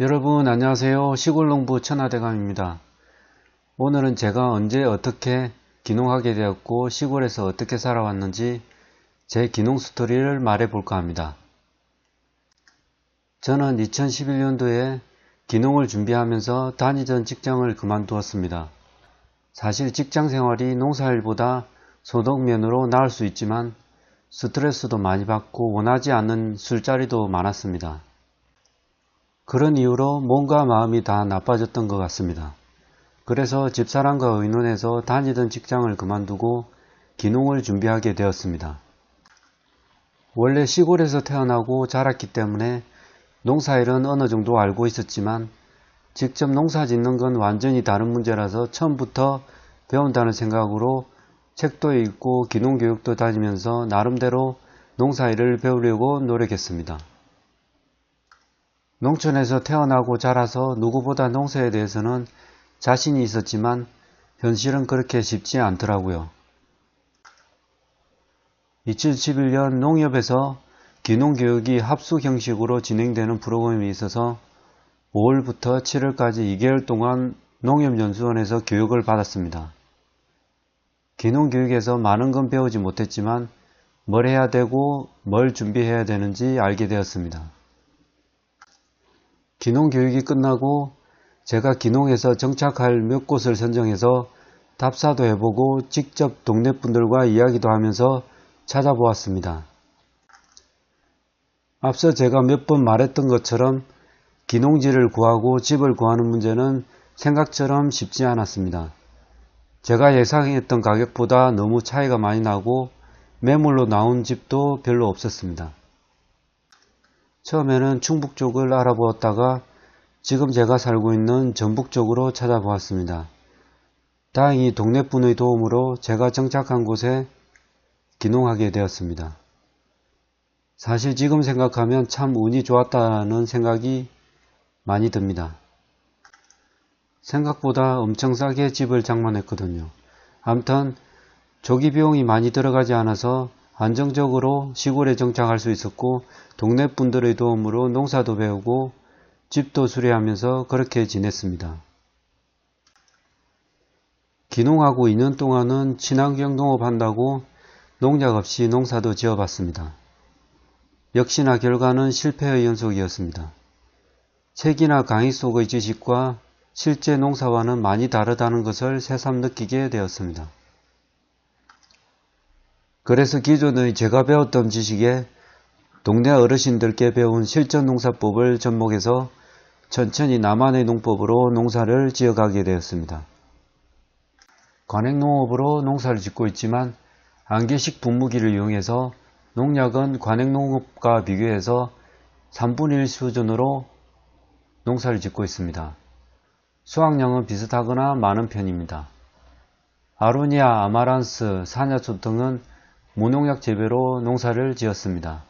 여러분 안녕하세요. 시골농부 천하대감입니다. 오늘은 제가 언제 어떻게 기농하게 되었고 시골에서 어떻게 살아왔는지 제 기농 스토리를 말해 볼까 합니다. 저는 2011년도에 기농을 준비하면서 다니던 직장을 그만두었습니다. 사실 직장 생활이 농사일보다 소득면으로 나을 수 있지만 스트레스도 많이 받고 원하지 않는 술자리도 많았습니다. 그런 이유로 몸과 마음이 다 나빠졌던 것 같습니다. 그래서 집사람과 의논해서 다니던 직장을 그만두고 기농을 준비하게 되었습니다. 원래 시골에서 태어나고 자랐기 때문에 농사일은 어느 정도 알고 있었지만 직접 농사 짓는 건 완전히 다른 문제라서 처음부터 배운다는 생각으로 책도 읽고 기농교육도 다니면서 나름대로 농사일을 배우려고 노력했습니다. 농촌에서 태어나고 자라서 누구보다 농사에 대해서는 자신이 있었지만 현실은 그렇게 쉽지 않더라고요. 2011년 농협에서 기농교육이 합수 형식으로 진행되는 프로그램이 있어서 5월부터 7월까지 2개월 동안 농협연수원에서 교육을 받았습니다. 기농교육에서 많은 건 배우지 못했지만 뭘 해야 되고 뭘 준비해야 되는지 알게 되었습니다. 기농 교육이 끝나고 제가 기농에서 정착할 몇 곳을 선정해서 답사도 해보고 직접 동네 분들과 이야기도 하면서 찾아보았습니다. 앞서 제가 몇 번 말했던 것처럼 기농지를 구하고 집을 구하는 문제는 생각처럼 쉽지 않았습니다. 제가 예상했던 가격보다 너무 차이가 많이 나고 매물로 나온 집도 별로 없었습니다. 처음에는 충북 쪽을 알아보았다가 지금 제가 살고 있는 전북 쪽으로 찾아보았습니다. 다행히 동네 분의 도움으로 제가 정착한 곳에 기농하게 되었습니다. 사실 지금 생각하면 참 운이 좋았다는 생각이 많이 듭니다. 생각보다 엄청 싸게 집을 장만했거든요. 암튼 조기 비용이 많이 들어가지 않아서 안정적으로 시골에 정착할 수 있었고 동네 분들의 도움으로 농사도 배우고 집도 수리하면서 그렇게 지냈습니다. 기농하고 2년 동안은 친환경 농업 한다고 농약 없이 농사도 지어봤습니다. 역시나 결과는 실패의 연속이었습니다. 책이나 강의 속의 지식과 실제 농사와는 많이 다르다는 것을 새삼 느끼게 되었습니다. 그래서 기존의 제가 배웠던 지식에 동네 어르신들께 배운 실전 농사법을 접목해서 천천히 나만의 농법으로 농사를 지어가게 되었습니다. 관행농업으로 농사를 짓고 있지만 안개식 분무기를 이용해서 농약은 관행농업과 비교해서 3분의 1 수준으로 농사를 짓고 있습니다. 수확량은 비슷하거나 많은 편입니다. 아로니아, 아마란스, 사냐초 등은 무농약 재배로 농사를 지었습니다.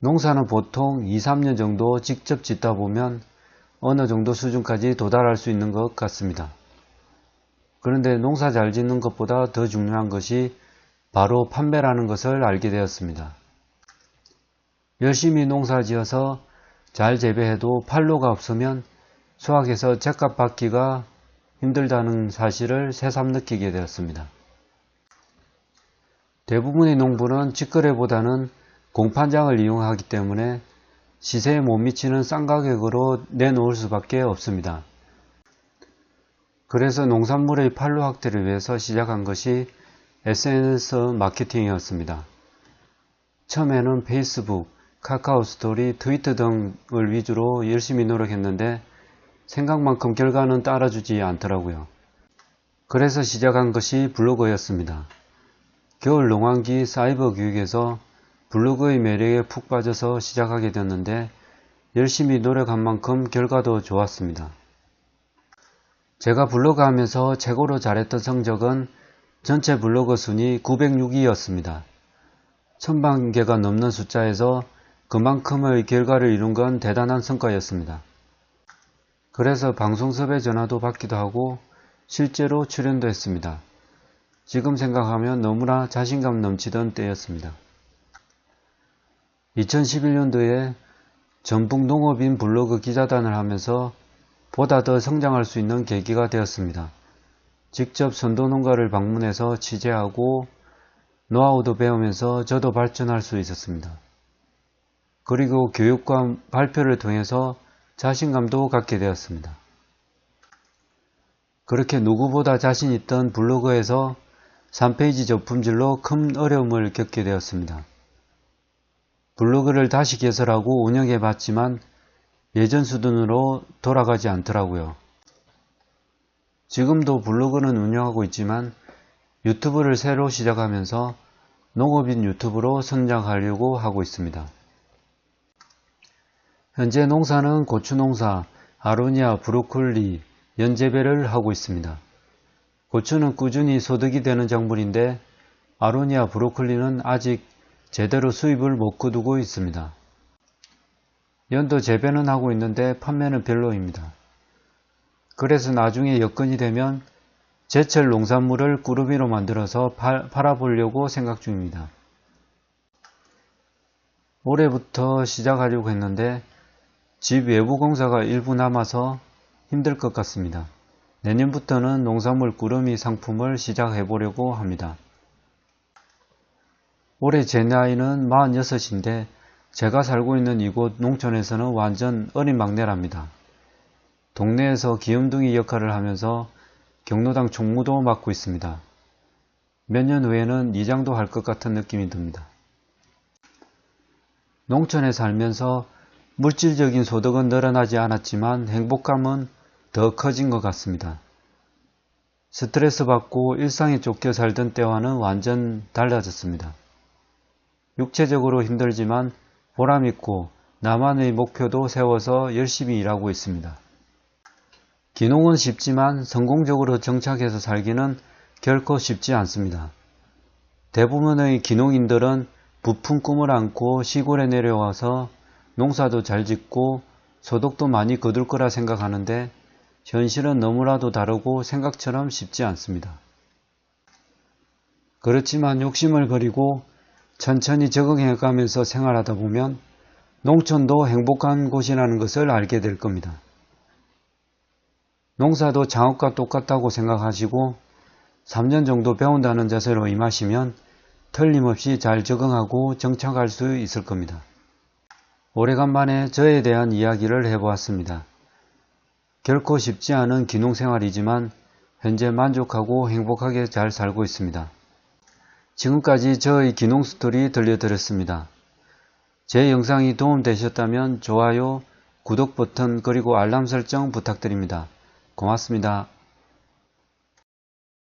농사는 보통 2, 3년 정도 직접 짓다 보면 어느 정도 수준까지 도달할 수 있는 것 같습니다. 그런데 농사 잘 짓는 것보다 더 중요한 것이 바로 판매라는 것을 알게 되었습니다. 열심히 농사 지어서 잘 재배해도 판로가 없으면 수확해서 제값 받기가 힘들다는 사실을 새삼 느끼게 되었습니다. 대부분의 농부는 직거래보다는 공판장을 이용하기 때문에 시세에 못 미치는 싼 가격으로 내놓을 수밖에 없습니다. 그래서 농산물의 판로 확대를 위해서 시작한 것이 SNS 마케팅이었습니다. 처음에는 페이스북, 카카오 스토리, 트위터 등을 위주로 열심히 노력했는데 생각만큼 결과는 따라주지 않더라고요. 그래서 시작한 것이 블로그였습니다. 겨울 농한기 사이버 교육에서 블로그의 매력에 푹 빠져서 시작하게 되었는데 열심히 노력한 만큼 결과도 좋았습니다. 제가 블로그 하면서 최고로 잘했던 성적은 전체 블로그 순위 906위였습니다. 천만 개가 넘는 숫자에서 그만큼의 결과를 이룬 건 대단한 성과였습니다. 그래서 방송 섭외 전화도 받기도 하고 실제로 출연도 했습니다. 지금 생각하면 너무나 자신감 넘치던 때였습니다. 2011년도에 전북 농업인 블로그 기자단을 하면서 보다 더 성장할 수 있는 계기가 되었습니다. 직접 선도농가를 방문해서 취재하고 노하우도 배우면서 저도 발전할 수 있었습니다. 그리고 교육과 발표를 통해서 자신감도 갖게 되었습니다. 그렇게 누구보다 자신 있던 블로그에서 3페이지 저품질로 큰 어려움을 겪게 되었습니다. 블로그를 다시 개설하고 운영해 봤지만 예전 수준으로 돌아가지 않더라고요. 지금도 블로그는 운영하고 있지만 유튜브를 새로 시작하면서 농업인 유튜브로 성장하려고 하고 있습니다. 현재 농사는 고추 농사, 아로니아, 브로콜리, 연재배를 하고 있습니다. 고추는 꾸준히 소득이 되는 작물인데 아로니아, 브로콜리는 아직 제대로 수입을 못 거두고 있습니다. 연도 재배는 하고 있는데 판매는 별로입니다. 그래서 나중에 여건이 되면 제철 농산물을 꾸러미로 만들어서 팔, 팔아보려고 생각 중입니다. 올해부터 시작하려고 했는데 집 외부 공사가 일부 남아서 힘들 것 같습니다. 내년부터는 농산물 꾸러미 상품을 시작해 보려고 합니다. 올해 제 나이는 46인데 제가 살고 있는 이곳 농촌에서는 완전 어린 막내랍니다. 동네에서 귀염둥이 역할을 하면서 경로당 총무도 맡고 있습니다. 몇 년 후에는 이장도 할 것 같은 느낌이 듭니다. 농촌에 살면서 물질적인 소득은 늘어나지 않았지만 행복감은 더 커진 것 같습니다. 스트레스 받고 일상에 쫓겨 살던 때와는 완전 달라졌습니다. 육체적으로 힘들지만 보람있고 나만의 목표도 세워서 열심히 일하고 있습니다. 기농은 쉽지만 성공적으로 정착해서 살기는 결코 쉽지 않습니다. 대부분의 기농인들은 부푼 꿈을 안고 시골에 내려와서 농사도 잘 짓고 소득도 많이 거둘 거라 생각하는데 현실은 너무나도 다르고 생각처럼 쉽지 않습니다. 그렇지만 욕심을 버리고 천천히 적응해 가면서 생활하다 보면 농촌도 행복한 곳이라는 것을 알게 될 겁니다. 농사도 장업과 똑같다고 생각하시고 3년 정도 배운다는 자세로 임하시면 틀림없이 잘 적응하고 정착할 수 있을 겁니다. 오래간만에 저에 대한 이야기를 해보았습니다. 결코 쉽지 않은 기농생활이지만 현재 만족하고 행복하게 잘 살고 있습니다. 지금까지 저의 기농 스토리 들려드렸습니다. 제 영상이 도움되셨다면 좋아요, 구독 버튼 그리고 알람 설정 부탁드립니다. 고맙습니다.